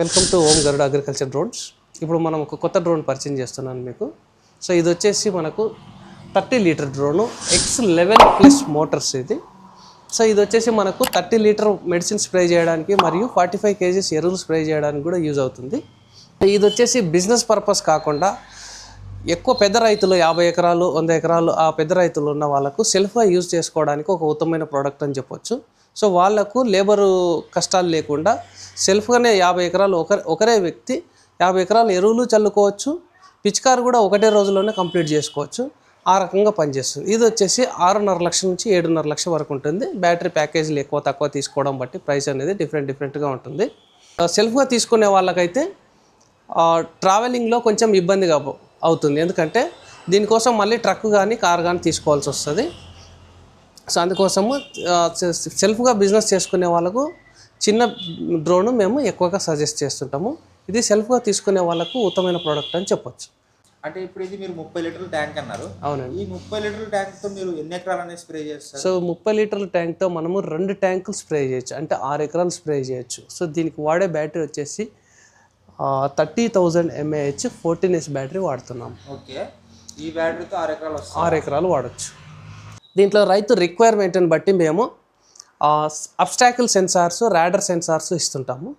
Welcome to Om Garud agriculture drones. ఇప్పుడు మనం ఒక కొత్త డ్రోన్ పరిచయం చేస్తున్నాను మీకు. సో ఇది వచ్చేసి మనకు thirty litre drone X eleven plus motors ఇది. సో ఇది వచ్చేసి మనకు థర్టీ లీటర్ మెడిసిన్ స్ప్రే చేయడానికి మరియు ఫార్టీ ఫైవ్ కేజీస్ ఎరువులు స్ప్రే చేయడానికి కూడా యూజ్ అవుతుంది. ఇది వచ్చేసి బిజినెస్ పర్పస్ కాకుండా ఎక్కువ పెద్ద రైతులు యాభై ఎకరాలు వంద ఎకరాలు ఆ పెద్ద రైతులు ఉన్న వాళ్ళకు సెల్ఫ్గా యూజ్ చేసుకోవడానికి ఒక ఉత్తమమైన ప్రోడక్ట్ అని చెప్పొచ్చు. సో వాళ్ళకు లేబరు కష్టాలు లేకుండా సెల్ఫ్గానే యాభై ఎకరాలు ఒక ఒకరే వ్యక్తి యాభై ఎకరాలు ఎరువులు చల్లుకోవచ్చు పిచికారు కూడా ఒకటే రోజులోనే కంప్లీట్ చేసుకోవచ్చు ఆ రకంగా పనిచేస్తుంది. ఇది వచ్చేసి ఆరున్నర లక్షల నుంచి ఏడున్నర లక్షల వరకు ఉంటుంది. బ్యాటరీ ప్యాకేజీలు ఎక్కువ తక్కువ తీసుకోవడం బట్టి ప్రైస్ అనేది డిఫరెంట్ డిఫరెంట్గా ఉంటుంది. సెల్ఫ్గా తీసుకునే వాళ్ళకైతే ట్రావెలింగ్లో కొంచెం ఇబ్బందిగా అవ- అవుతుంది. ఎందుకంటే దీనికోసం మళ్ళీ ట్రక్ కానీ కార్ కానీ తీసుకోవాల్సి వస్తుంది. సో అందుకోసము సెల్ఫ్గా బిజినెస్ చేసుకునే వాళ్ళకు చిన్న డ్రోన్ మేము ఎక్కువగా సజెస్ట్ చేస్తుంటాము. ఇది సెల్ఫ్గా తీసుకునే వాళ్ళకు ఉత్తమమైన ప్రోడక్ట్ అని చెప్పొచ్చు. అంటే ఇప్పుడు ఇది మీరు ముప్పై లీటర్ల ట్యాంక్ అన్నారు. అవునండి. ఈ ముప్పై లీటర్ల ట్యాంక్తో మీరు ఎన్ని ఎకరాలు అనేది స్ప్రే చేస్తారు? సో ముప్పై లీటర్ల ట్యాంక్తో మనము రెండు ట్యాంకులు స్ప్రే చేయొచ్చు. అంటే ఆరు ఎకరాలు స్ప్రే చేయొచ్చు. సో దీనికి వాడే బ్యాటరీ వచ్చేసి thirty thousand mAh fourteen S battery వాడుతున్నాం. ఓకే. ఈ బ్యాటరీతో ఆరు ఎకరాలు ఆరు ఎకరాలు వాడచ్చు. దీంట్లో రైతు రిక్వైర్మెంట్ని బట్టి మేము అబ్స్టాకిల్ సెన్సార్స్ ర్యాడర్ సెన్సార్స్ ఇస్తుంటాము.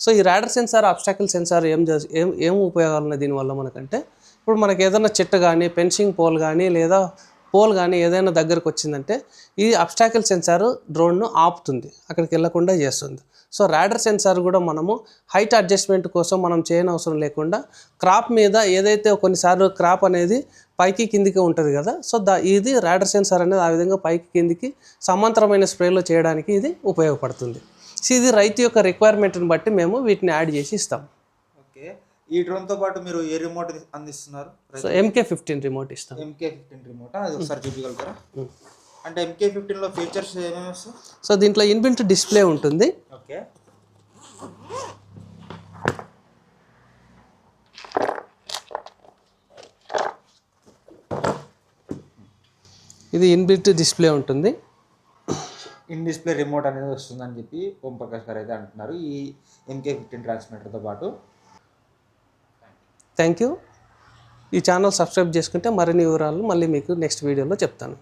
సో ఈ ర్యాడర్ సెన్సార్ అబ్స్టాకిల్ సెన్సార్ ఏం ఏం ఏం ఉపయోగాలు ఉన్నాయి దీనివల్ల మనకంటే? ఇప్పుడు మనకి ఏదైనా చెట్టు కానీ పెన్సింగ్ పోల్ కానీ లేదా పోల్ కానీ ఏదైనా దగ్గరకు వచ్చిందంటే ఈ అబ్స్టాకిల్ సెన్సార్ డ్రోన్ను ఆపుతుంది అక్కడికి వెళ్ళకుండా చేస్తుంది. సో ర్యాడర్ సెన్సార్ కూడా మనము హైట్ అడ్జస్ట్మెంట్ కోసం మనం చేయని అవసరం లేకుండా క్రాప్ మీద ఏదైతే కొన్నిసార్లు క్రాప్ అనేది పైకి కిందికి ఉంటుంది కదా సో దా ఇది ర్యాడర్ సెన్సార్ అనేది ఆ విధంగా పైకి కిందికి సమాంతరమైన స్ప్రేలో చేయడానికి ఇది ఉపయోగపడుతుంది. సో ఇది రైతు యొక్క రిక్వైర్మెంట్ని బట్టి మేము వీటిని యాడ్ చేసి ఇస్తాం. ఓకే. ఈ డ్రోన్తో పాటు మీరు ఏ రిమోట్ అందిస్తున్నారు? సో ఎంకే ఫిఫ్టీన్ రిమోట్ ఇస్తాం. ఎంకే ఫిఫ్టీన్ రిమోట్ అది ఒకసారి చూపించగలుగుతారా అంటే ఎంకే ఫిఫ్టీన్లో ఫీచర్స్ ఏమేమి వస్తాయి? సో దీంట్లో ఇన్బిల్ట్ డిస్ప్లే ఉంటుంది. ఓకే. ఇది ఇన్బిల్ట్ డిస్ప్లే ఉంటుంది. ఇన్ డిస్ప్లే రిమోట్ అనేది వస్తుందని చెప్పి ఓం ప్రకాష్ గారు అయితే అంటున్నారు. ఈ ఎంకే ఫిఫ్టీన్ ట్రాన్స్మిటర్తో పాటు థ్యాంక్ యూ. ఈ ఛానల్ సబ్స్క్రైబ్ చేసుకుంటే మరిన్ని వివరాలు మళ్ళీ మీకు నెక్స్ట్ వీడియోలో చెప్తాను.